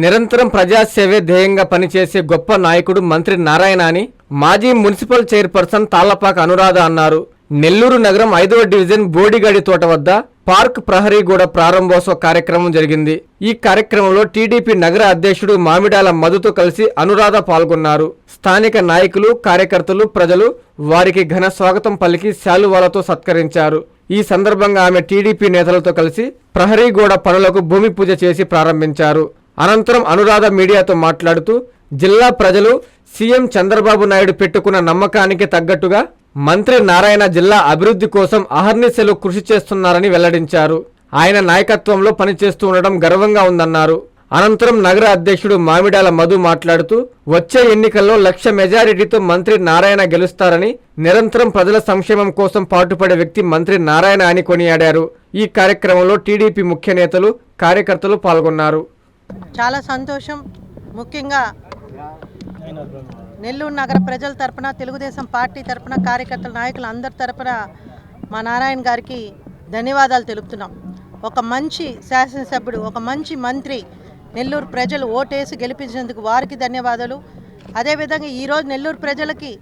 నిరంతరం ప్రజాసేవే ధ్యేయంగా పనిచేసే గొప్ప నాయకుడు మంత్రి నారాయణ అని మాజీ మున్సిపల్ చైర్పర్సన్ తాళ్ళపాక అనురాధ అన్నారు. నెల్లూరు నగరం ఐదవ డివిజన్ బోడిగడి తోట వద్ద పార్క్ ప్రహరీగూడ ప్రారంభోత్సవ కార్యక్రమం జరిగింది. ఈ కార్యక్రమంలో టీడీపీ నగర అధ్యక్షుడు మామిడాల మధుతో కలిసి అనురాధ పాల్గొన్నారు. స్థానిక నాయకులు కార్యకర్తలు ప్రజలు వారికి ఘన స్వాగతం పలికి శాలువాలతో సత్కరించారు. ఈ సందర్భంగా ఆమె టీడీపీ నేతలతో కలిసి ప్రహరీగూడ పనులకు భూమి పూజ చేసి ప్రారంభించారు. అనంతరం అనురాధ మీడియాతో మాట్లాడుతూ జిల్లా ప్రజలు సీఎం చంద్రబాబు నాయుడు పెట్టుకున్న నమ్మకానికి తగ్గట్టుగా మంత్రి నారాయణ జిల్లా అభివృద్ధి కోసం అహర్నిశలు కృషి చేస్తున్నారని వెల్లడించారు. ఆయన నాయకత్వంలో పనిచేస్తూ ఉండడం గర్వంగా ఉందన్నారు. అనంతరం నగర అధ్యక్షుడు మామిడాల మధు మాట్లాడుతూ వచ్చే ఎన్నికల్లో లక్ష మెజారిటీతో మంత్రి నారాయణ గెలుస్తారని నిరంతరం ప్రజల సంక్షేమం కోసం పాటుపడే వ్యక్తి మంత్రి నారాయణ అని కొనియాడారు. ఈ కార్యక్రమంలో టీడీపీ ముఖ్య నేతలు కార్యకర్తలు పాల్గొన్నారు. చాలా సంతోషం. ముఖ్యంగా నెల్లూరు నగర ప్రజల తరపున తెలుగుదేశం పార్టీ తరపున కార్యకర్తల నాయకులు అందరి తరపున మా నారాయణ గారికి ధన్యవాదాలు తెలుపుతున్నాం. ఒక మంచి శాసనసభ్యుడు ఒక మంచి మంత్రి నెల్లూరు ప్రజలు ఓటేసి గెలిపించినందుకు వారికి ధన్యవాదాలు. అదేవిధంగా ఈరోజు నెల్లూరు ప్రజలకి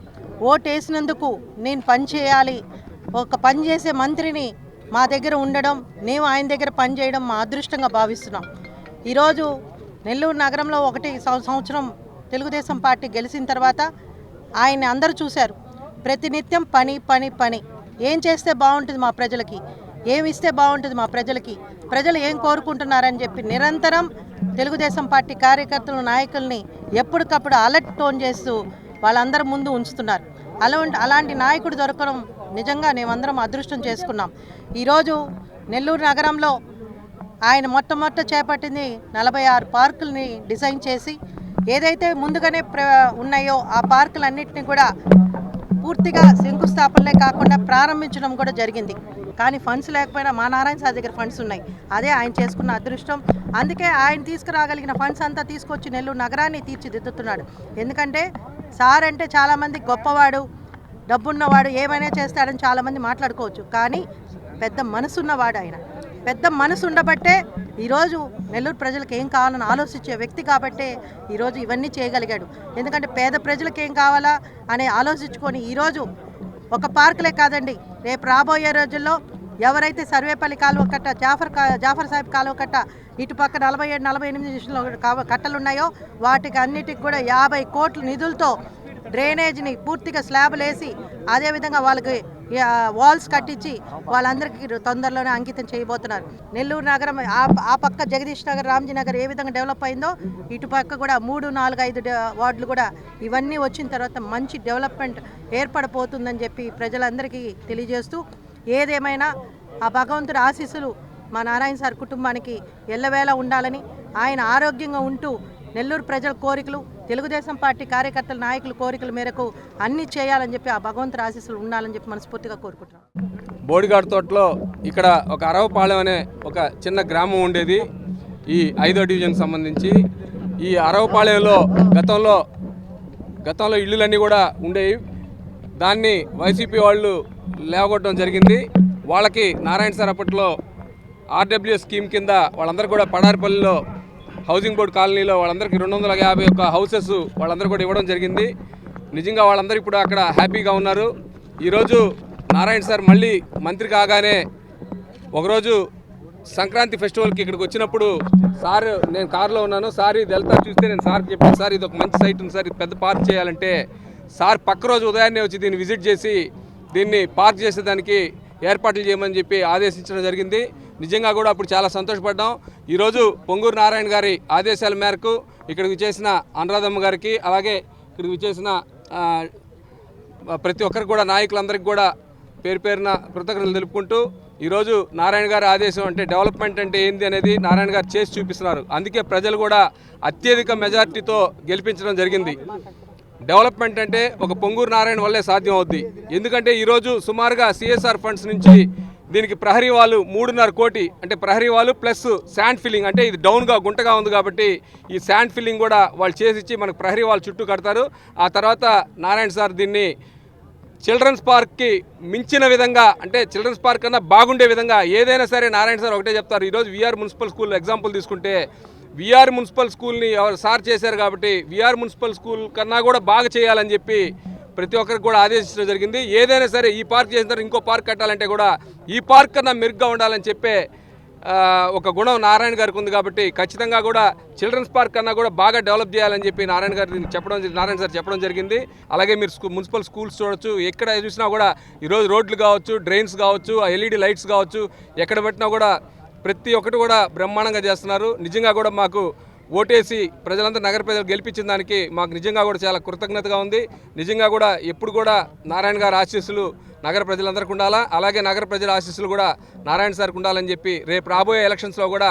ఓటేసినందుకు నేను పని చేయాలి. ఒక పని చేసే మంత్రిని మా దగ్గర ఉండడం మేము ఆయన దగ్గర పని చేయడం మా అదృష్టంగా భావిస్తున్నాం. ఈరోజు నెల్లూరు నగరంలో ఒకటి సంవత్సరం తెలుగుదేశం పార్టీ గెలిచిన తర్వాత ఆయన్ని అందరూ చూశారు. ప్రతినిత్యం పని పని పని. ఏం చేస్తే బాగుంటుంది మా ప్రజలకి? ఏమి ఇస్తే బాగుంటుంది మా ప్రజలకి? ప్రజలు ఏం కోరుకుంటున్నారని చెప్పి నిరంతరం తెలుగుదేశం పార్టీ కార్యకర్తలు నాయకుల్ని ఎప్పటికప్పుడు అలర్ట్ టోన్ చేస్తూ వాళ్ళందరి ముందు ఉంచుతున్నారు. అలాంటి అలాంటి నాయకుడు దొరకడం నిజంగా మేమందరం అదృష్టం చేసుకున్నాం. ఈరోజు నెల్లూరు నగరంలో ఆయన మొట్టమొదట చేపట్టింది నలభై ఆరు పార్కుల్ని డిజైన్ చేసి ఏదైతే ముందుగానే ప్ర ఉన్నాయో ఆ పార్కులన్నింటినీ కూడా పూర్తిగా శంకుస్థాపనలే కాకుండా ప్రారంభించడం కూడా జరిగింది. కానీ ఫండ్స్ లేకపోయినా మా నారాయణ సార్ దగ్గర ఫండ్స్ ఉన్నాయి. అదే ఆయన చేసుకున్న అదృష్టం. అందుకే ఆయన తీసుకురాగలిగిన ఫండ్స్ అంతా తీసుకొచ్చి నెల్లూరు నగరాన్ని తీర్చిదిద్దుతున్నాడు. ఎందుకంటే సార్ అంటే చాలామంది గొప్పవాడు డబ్బున్నవాడు ఏమైనా చేస్తాడని చాలామంది మాట్లాడుకోవచ్చు. కానీ పెద్ద మనసున్నవాడు ఆయన. పెద్ద మనసు ఉండబట్టే ఈరోజు నెల్లూరు ప్రజలకు ఏం కావాలని ఆలోచించే వ్యక్తి కాబట్టే ఈరోజు ఇవన్నీ చేయగలిగాడు. ఎందుకంటే పేద ప్రజలకు ఏం కావాలా అని ఆలోచించుకొని ఈరోజు ఒక పార్కులే కాదండి రేపు రాబోయే రోజుల్లో ఎవరైతే సర్వేపల్లి కాలువ కట్ట జాఫర్ కా- జాఫర్ సాహెబ్ కాలువ కట్ట ఇటు పక్క నలభై ఏడు నలభై ఎనిమిది నిమిషంలో కావ- కట్టలు ఉన్నాయో వాటికి అన్నిటికి కూడా యాభై కోట్ల నిధులతో డ్రైనేజ్ని పూర్తిగా స్లాబ్లు వేసి అదేవిధంగా వాళ్ళకి వాల్స్ కట్టించి వాళ్ళందరికీ తొందరలోనే అంకితం చేయబోతున్నారు. నెల్లూరు నగరం ఆ ఆ పక్క జగదీష్ నగర్ రామ్జీ నగర్ ఏ విధంగా డెవలప్ అయిందో ఇటు పక్క కూడా మూడు నాలుగు ఐదు వార్డులు కూడా ఇవన్నీ వచ్చిన తర్వాత మంచి డెవలప్మెంట్ ఏర్పడబోతుందని చెప్పి ప్రజలందరికీ తెలియజేస్తూ ఏదేమైనా ఆ భగవంతుడి ఆశీస్సులు మా నారాయణ సార్ కుటుంబానికి ఎల్లవేళ ఉండాలని ఆయన ఆరోగ్యంగా ఉంటూ నెల్లూరు ప్రజల కోరికలు తెలుగుదేశం పార్టీ కార్యకర్తల నాయకుల కోరికల మేరకు అన్నీ చేయాలని చెప్పి ఆ భగవంతుడి ఆశీస్సులు ఉండాలని చెప్పి మనస్ఫూర్తిగా కోరుకుంటున్నాం. బోడిగాడ్ తోటలో ఇక్కడ ఒక అరవపాలెం అనే ఒక చిన్న గ్రామం ఉండేది. ఈ ఐదో డివిజన్ సంబంధించి ఈ అరవపాలెంలో గతంలో గతంలో ఇళ్ళులన్నీ కూడా ఉండేవి. దాన్ని వైసీపీ వాళ్ళు లేవగొట్టడం జరిగింది. వాళ్ళకి నారాయణ సార్ అప్పట్లో ఆర్డబ్ల్యూ స్కీమ్ కింద వాళ్ళందరూ కూడా పడారిపల్లిలో హౌసింగ్ బోర్డు కాలనీలో వాళ్ళందరికీ రెండు వందల యాభై ఒక్క హౌసెస్ వాళ్ళందరూ కూడా ఇవ్వడం జరిగింది. నిజంగా వాళ్ళందరూ ఇప్పుడు అక్కడ హ్యాపీగా ఉన్నారు. ఈరోజు నారాయణ సార్ మళ్ళీ మంత్రి కాగానే ఒకరోజు సంక్రాంతి ఫెస్టివల్కి ఇక్కడికి వచ్చినప్పుడు సార్ నేను కారులో ఉన్నాను. సార్ ఇది వెళ్తా చూస్తే నేను సార్కి చెప్పాను సార్ ఇది ఒక మంచి సైట్ ఉంది సార్ ఇది పెద్ద పార్క్ చేయాలంటే సార్ పక్క రోజు ఉదయాన్నే వచ్చి దీన్ని విజిట్ చేసి దీన్ని పార్క్ చేసేదానికి ఏర్పాట్లు చేయమని చెప్పి ఆదేశించడం జరిగింది. నిజంగా కూడా అప్పుడు చాలా సంతోషపడ్డాం. ఈరోజు పొంగూరు నారాయణ గారి ఆదేశాల మేరకు ఇక్కడికి చేసిన అనురాధమ్మ గారికి అలాగే ఇక్కడికి చేసిన ప్రతి ఒక్కరికి కూడా నాయకులందరికీ కూడా పేరు పేరున కృతజ్ఞతలు తెలుపుకుంటూ ఈరోజు నారాయణ గారి ఆదేశం అంటే డెవలప్మెంట్ అంటే ఏంది అనేది నారాయణ గారు చేసి చూపిస్తున్నారు. అందుకే ప్రజలు కూడా అత్యధిక మెజార్టీతో గెలిపించడం జరిగింది. డెవలప్మెంట్ అంటే ఒక పొంగూరు నారాయణ వల్లే సాధ్యం అవుద్ది. ఎందుకంటే ఈరోజు సుమారుగా సిఎస్ఆర్ ఫండ్స్ నుంచి దీనికి ప్రహరీ వాళ్ళు మూడున్నర కోటి అంటే ప్రహరీ వాళ్ళు ప్లస్ శాండ్ ఫిల్లింగ్ అంటే ఇది డౌన్గా గుంటగా ఉంది కాబట్టి ఈ శాండ్ ఫిల్లింగ్ కూడా వాళ్ళు చేసిచ్చి మనకు ప్రహరీ వాళ్ళు చుట్టూ కడతారు. ఆ తర్వాత నారాయణ సార్ దీన్ని చిల్డ్రన్స్ పార్క్కి మించిన విధంగా అంటే చిల్డ్రన్స్ పార్క్ కన్నా బాగుండే విధంగా ఏదైనా సరే నారాయణ సార్ ఒకటే చెప్తారు. ఈరోజు V R municipal school example తీసుకుంటే విఆర్ మున్సిపల్ స్కూల్ని ఎవరు సార్ చేశారు కాబట్టి విఆర్ మున్సిపల్ స్కూల్ కన్నా కూడా బాగా చేయాలని చెప్పి ప్రతి ఒక్కరికి కూడా ఆదేశించడం జరిగింది. ఏదైనా సరే ఈ పార్క్ చేసిన తర్వాత ఇంకో పార్క్ కట్టాలంటే కూడా ఈ పార్క్ కన్నా మెరుగ్గా ఉండాలని చెప్పే ఒక గుణం నారాయణ గారికి ఉంది కాబట్టి ఖచ్చితంగా కూడా చిల్డ్రన్స్ పార్క్ కన్నా కూడా బాగా డెవలప్ చేయాలని చెప్పి నారాయణ గారు చెప్పడం నారాయణ సార్ చెప్పడం జరిగింది. అలాగే మీరు స్కూ మున్సిపల్ స్కూల్స్ చూడొచ్చు. ఎక్కడ చూసినా కూడా ఈరోజు రోడ్లు కావచ్చు డ్రైన్స్ కావచ్చు ఎల్ఈడి లైట్స్ కావచ్చు ఎక్కడ పెట్టినా కూడా ప్రతి ఒక్కటి కూడా బ్రహ్మాండంగా చేస్తున్నారు. నిజంగా కూడా మాకు ఓటేసి ప్రజలంతా నగర ప్రజలు గెలిపించిన దానికి మాకు నిజంగా కూడా చాలా కృతజ్ఞతగా ఉంది. నిజంగా కూడా ఎప్పుడు కూడా నారాయణ గారి ఆశీస్సులు నగర ప్రజలందరికీ ఉండాలా? అలాగే నగర ప్రజల ఆశీస్సులు కూడా నారాయణ సార్కి ఉండాలని చెప్పి రేపు రాబోయే ఎలక్షన్స్లో కూడా